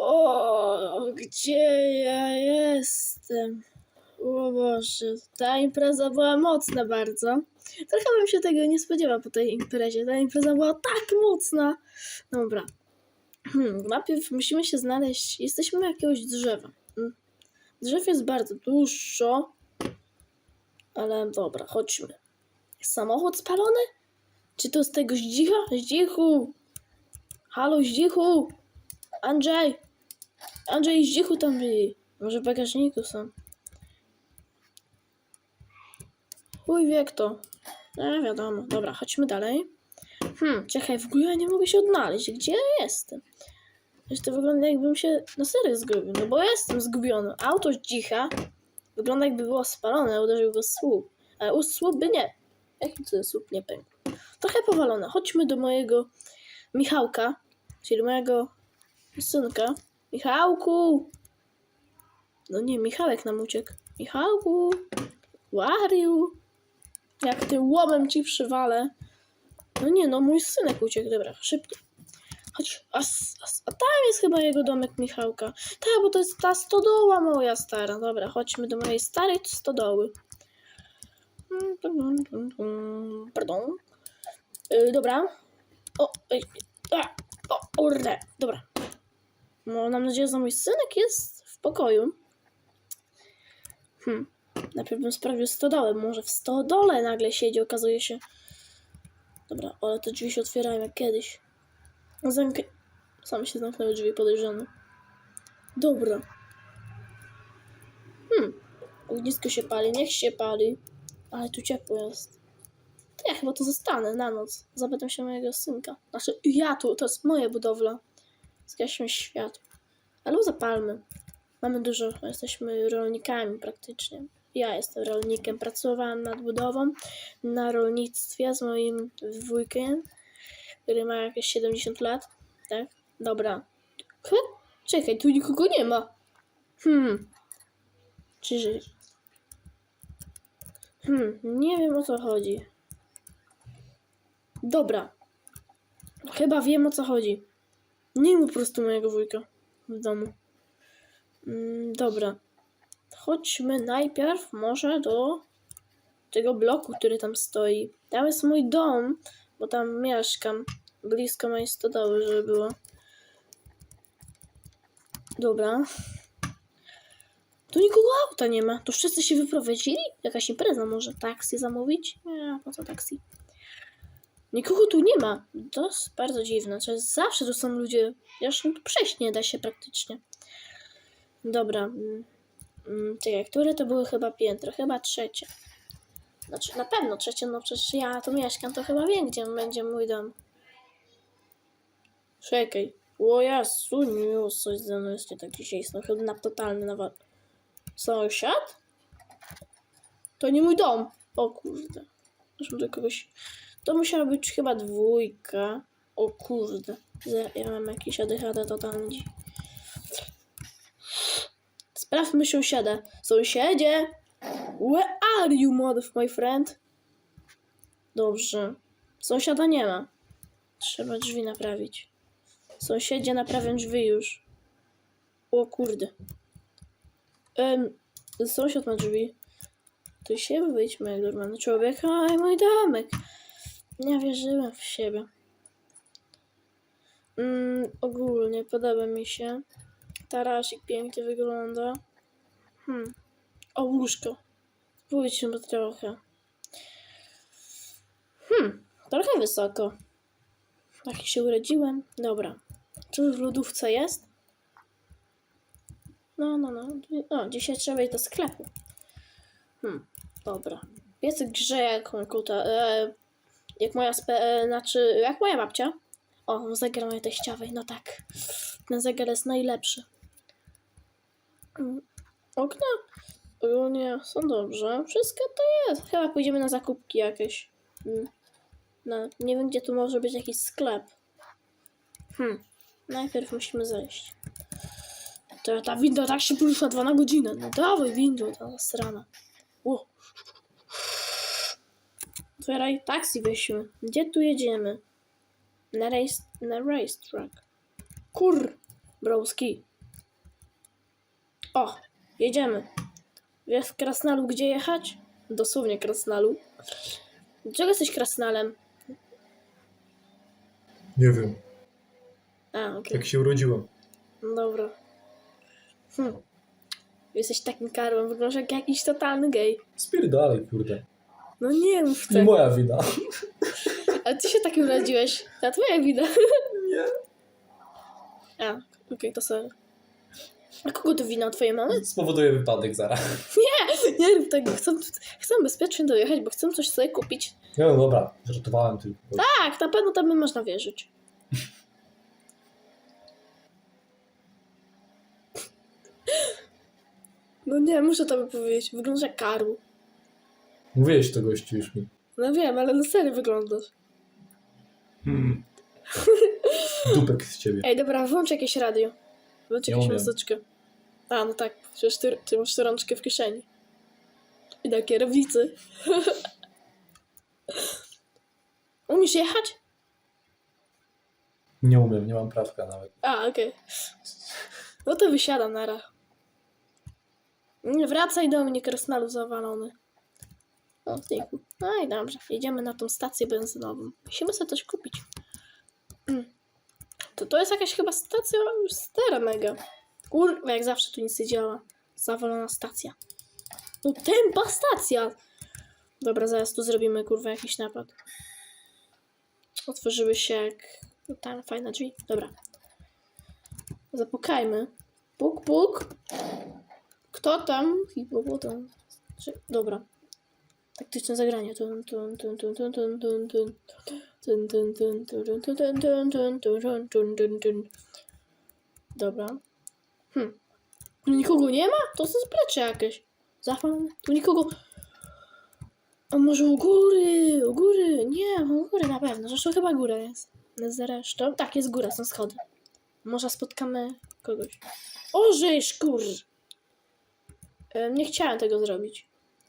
O, gdzie ja jestem? O Boże, ta impreza była mocna bardzo. Trochę bym się tego nie spodziewał po tej imprezie. Ta impreza była tak mocna. Dobra. Hmm, najpierw musimy się znaleźć. Jesteśmy jakiegoś drzewa. Hmm. Drzew jest bardzo dużo. Ale dobra, chodźmy. Samochód spalony? Czy to z tego zdzicha? Zdzichu! Halo, zdzichu! Andrzej! Andrzej, zdzichu tam byli. Może w bagażniku są. Chuj wie kto. Nie wiadomo. Dobra, chodźmy dalej. Hmm, czekaj, w ogóle nie mogę się odnaleźć. Gdzie ja jestem? Wiesz, to wygląda jakbym się na serio zgubił. No bo ja jestem zgubiony. Auto zdzicha. Wygląda jakby było spalone, uderzył go słup. Ale u słup by nie. Jaki to słup nie pękł? Trochę powalone. Chodźmy do mojego Michałka, czyli mojego synka. Michałku! No nie, Michałek nam uciekł. Michałku! Wariu! Jak tym łomem ci przywalę. No nie, no mój synek uciekł. Dobra, szybko. Chodź, a, a, a tam jest chyba jego domek Michałka. Tak, bo to jest ta stodoła moja stara. Dobra, chodźmy do mojej starej stodoły. Pardon. Yy, dobra. O, ej, a, o, kurde. Dobra. No, mam nadzieję, że mój synek jest w pokoju. Hmm. Najpierw bym sprawdził stodołę. Może w stodole nagle siedzi, okazuje się. Dobra, ale te drzwi się otwierają jak kiedyś. Zamknę. Same się zamknęły drzwi podejrzane. Dobra. Hmm. Ognisko się pali, niech się pali. Ale tu ciepło jest. To ja chyba tu zostanę na noc. Zapytam się mojego synka. Znaczy, ja tu, to jest moja budowla. Zgaśmy światło. Ale zapalmy. Mamy dużo, jesteśmy rolnikami praktycznie. Ja jestem rolnikiem, pracowałam nad budową na rolnictwie z moim wujkiem, który ma jakieś 70 lat. Tak? Dobra. Czekaj, tu nikogo nie ma. Hmm. Czyży... Hmm, nie wiem o co chodzi. Dobra. Chyba wiem o co chodzi. Nie ma po prostu mojego wujka w domu. Mm, dobra. Chodźmy najpierw może do tego bloku, który tam stoi. Tam jest mój dom, bo tam mieszkam. Blisko mojej stodoły, żeby było. Dobra. Tu nikogo auta nie ma. Tu wszyscy się wyprowadzili? Jakaś impreza może? Taksy zamówić? Nie, po co taksy? Nikogo tu nie ma. To jest bardzo dziwne. Jest zawsze tu są ludzie. Zresztą tu przejść nie da się praktycznie. Dobra. mm, mm, Czekaj, które to były chyba piętro? Chyba trzecie. Znaczy na pewno trzecie, no przecież ja tu mieszkam, to chyba wiem, gdzie będzie mój dom. Czekaj. O Jezu, nie, coś ze mną jest nie tak dzisiaj. Jestem chyba na totalny nawal. Sąsiad? To nie mój dom. O kurde. Muszę do kogoś... To musiała być chyba dwójka. O kurde. Ja mam jakiś ADHD totalny dziś. Sprawdźmy sąsiada. Sąsiedzie! Where are you, mother, my friend? Dobrze. Sąsiada nie ma. Trzeba drzwi naprawić. Sąsiedzie naprawią drzwi już. O kurde. Em, sąsiad ma drzwi. To się wyjdźmy normalny człowiek. Aj, mój domek. Nie wierzyłem w siebie. Mm, ogólnie podoba mi się. Tarasik pięknie wygląda. Hmm. O, łóżko. Pójdźmy trochę. Hmm, trochę wysoko. Tak się urodziłem. Dobra. Czy w lodówce jest? No, no, no. O, dzisiaj trzeba iść do sklepu. Hmm, dobra. Piecyk grze jak kuta, e, jak moja spe, e, znaczy, jak moja babcia. O, zegar mojej teściowej, no tak. Ten zegar jest najlepszy. Mm, Okna ogólnie są dobrze. Wszystko to jest. Chyba pójdziemy na zakupki jakieś. No, nie wiem, gdzie tu może być jakiś sklep. Hmm. Najpierw musimy zejść. To ta winda tak się porusza dwa na godzinę. No dawaj windą, ta strana. Otwieraj, taksi weźmy. Gdzie tu jedziemy? Na race, na race track. Kur, broski. O, jedziemy. Wiesz Krasnalu gdzie jechać? Dosłownie Krasnalu. Dlaczego jesteś Krasnalem? Nie wiem, A, okej. jak się urodziłem. Dobra. Hm. Jesteś takim karłem, wyglądasz jak jakiś totalny gej. Spierdalaj, kurde. No nie mów Nie tak. moja wina. Ale ty się takim urodziłeś. To twoja wina. Nie. A, okej, to sorry. A kogo to wina? Twojej mamy? Spowoduje wypadek zaraz. Nie rób tego. Chcę, chcę bezpiecznie dojechać, bo chcę coś sobie kupić. Nie no dobra, żartowałem tylko. Tak, na pewno tam można wierzyć. No nie, muszę to powiedzieć. Wyglądasz jak karł. Mówiłeś to gościu już mi. No wiem, ale na serio wyglądasz. Hmm. Dupek z ciebie. Ej, dobra, włącz jakieś radio. Włącz jakąś umiem. muzyczkę. A, no tak, przecież ty, ty masz tę rączkę w kieszeni. I na kierownicy. Umiesz jechać? Nie umiem, nie mam prawka nawet. A, okej. No to wysiadam nara. Nie wracaj do mnie, krasnalu zawalony. O, znikł. No i dobrze. Jedziemy na tą stację benzynową. Musimy sobie coś kupić. Mm. To to jest jakaś chyba stacja już stara mega. Kurwa, jak zawsze tu nic nie działa. Zawalona stacja. No tempa stacja! Dobra, zaraz tu zrobimy kurwa jakiś napad. Otworzyły się jak... No tam fajne drzwi. Dobra. Zapukajmy. Puk, puk. Kto tam? Hipopotam. Dobra taktyczne zagranie. Dobra. Hm. Tu nikogo nie ma? To są zaplecze jakieś. Zafan. Tu nikogo... A może u góry? U góry? Nie, u góry na pewno. Zresztą chyba góra jest. Zresztą... Tak, jest góra, są schody. Może spotkamy kogoś. O, żeś, kur... Nie chciałem tego zrobić.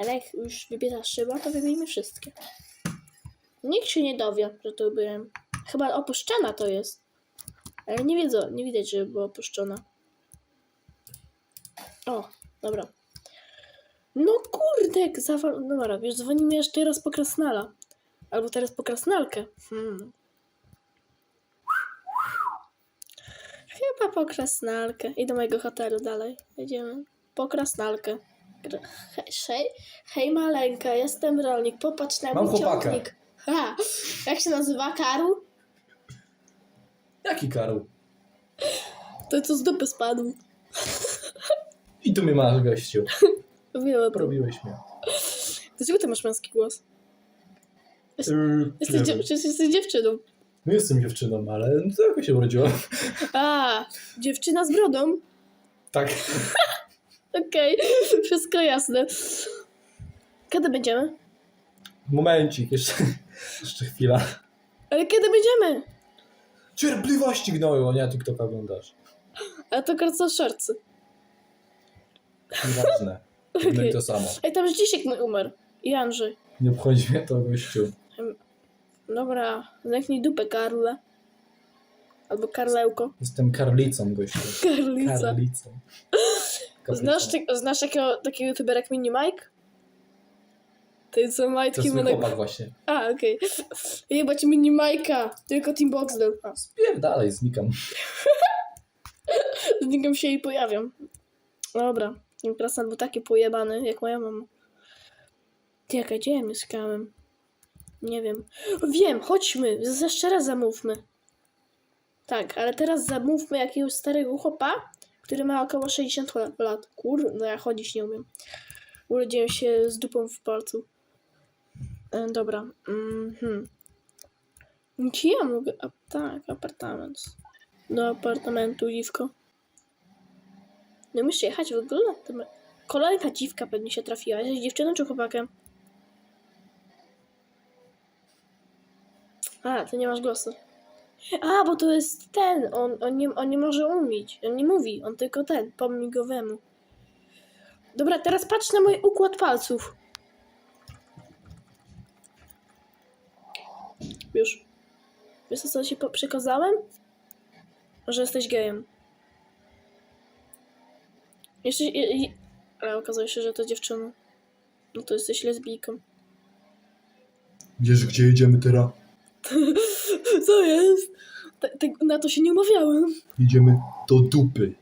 Ale jak już wybiera szyba, to wybijmy wszystkie. Nikt się nie dowie, że to byłem. Chyba opuszczona to jest. Ale nie wiedzą, nie widać, że była opuszczona. O, dobra. No kurde, jak zawal... No dobra, wiesz, dzwonimy jeszcze teraz po krasnala. Albo teraz po krasnalkę. Hmm. Chyba po krasnalkę. I do mojego hotelu dalej. Jedziemy. Po krasnalkę. Hej, hej, maleńka, jestem rolnik. Popatrz na Mam mój chłopaka. ciągnik. Ha! Jak się nazywa? Karł? Jaki Karol? To co z dupy spadł. I tu mnie masz gościu. Wiem. Porobiłeś mnie. Dlaczego ty masz męski głos? Yy, Jesteś, nie dziew- wiem. przecież jesteś dziewczyną. No jestem dziewczyną, ale no to jakoś się urodziłem. A, dziewczyna z brodą. Tak. Okej, wszystko jasne. Kiedy będziemy? Momencik, jeszcze, jeszcze chwila. Ale kiedy będziemy? Cierpliwości gnoju, a nie TikToka oglądasz. A to kracą szorcy. Nieważne. No i Okej. to samo. Ej, tam Zdzisiek mój umarł. I Andrzej. Nie obchodzi mnie to gościu. Dobra, zamknij dupę, Karle. Albo Karlełko. Jestem karlicą gościu. Karlica. Karlicą. Znasz, ty, znasz takiego, takiego youtubera jak Mini Mike? Ty co To majtki jest mój na... chłopak właśnie. A, okej. Jebać Mini Majka, tylko Team Boxdel. A, Spierdalaj, znikam. Znikam się i pojawiam. Dobra, krasnal był taki pojebany, jak moja mama. Ty, jaka gdzie ja mieszkałem? Nie wiem. Wiem, chodźmy, z- jeszcze raz zamówmy. Tak, ale teraz zamówmy jakiegoś starego chłopa, który ma około 60 la- lat. Kur, no ja chodzić nie umiem. Urodziłem się z dupą w palcu. E, dobra. Mhm. Gdzie ja mogę? A, tak, apartament. Do apartamentu, dziwko. Nie musisz jechać w ogóle? Kolejna dziwka pewnie się trafiła. Jesteś dziewczyną czy chłopakiem? A, ty nie masz głosu. A, bo to jest ten. On, on, nie, on nie może umieć. On nie mówi. On tylko ten. Po migowemu. Dobra, teraz patrz na mój układ palców. Już. Wiesz co się przekazałem? Że jesteś gejem. Jeszcze... i- i- Ale okazuje się, że to dziewczyna. No to jesteś lesbijką. Wiesz, gdzie jedziemy teraz? Co jest? Te, te, na to się nie umawiałem. Jedziemy do dupy.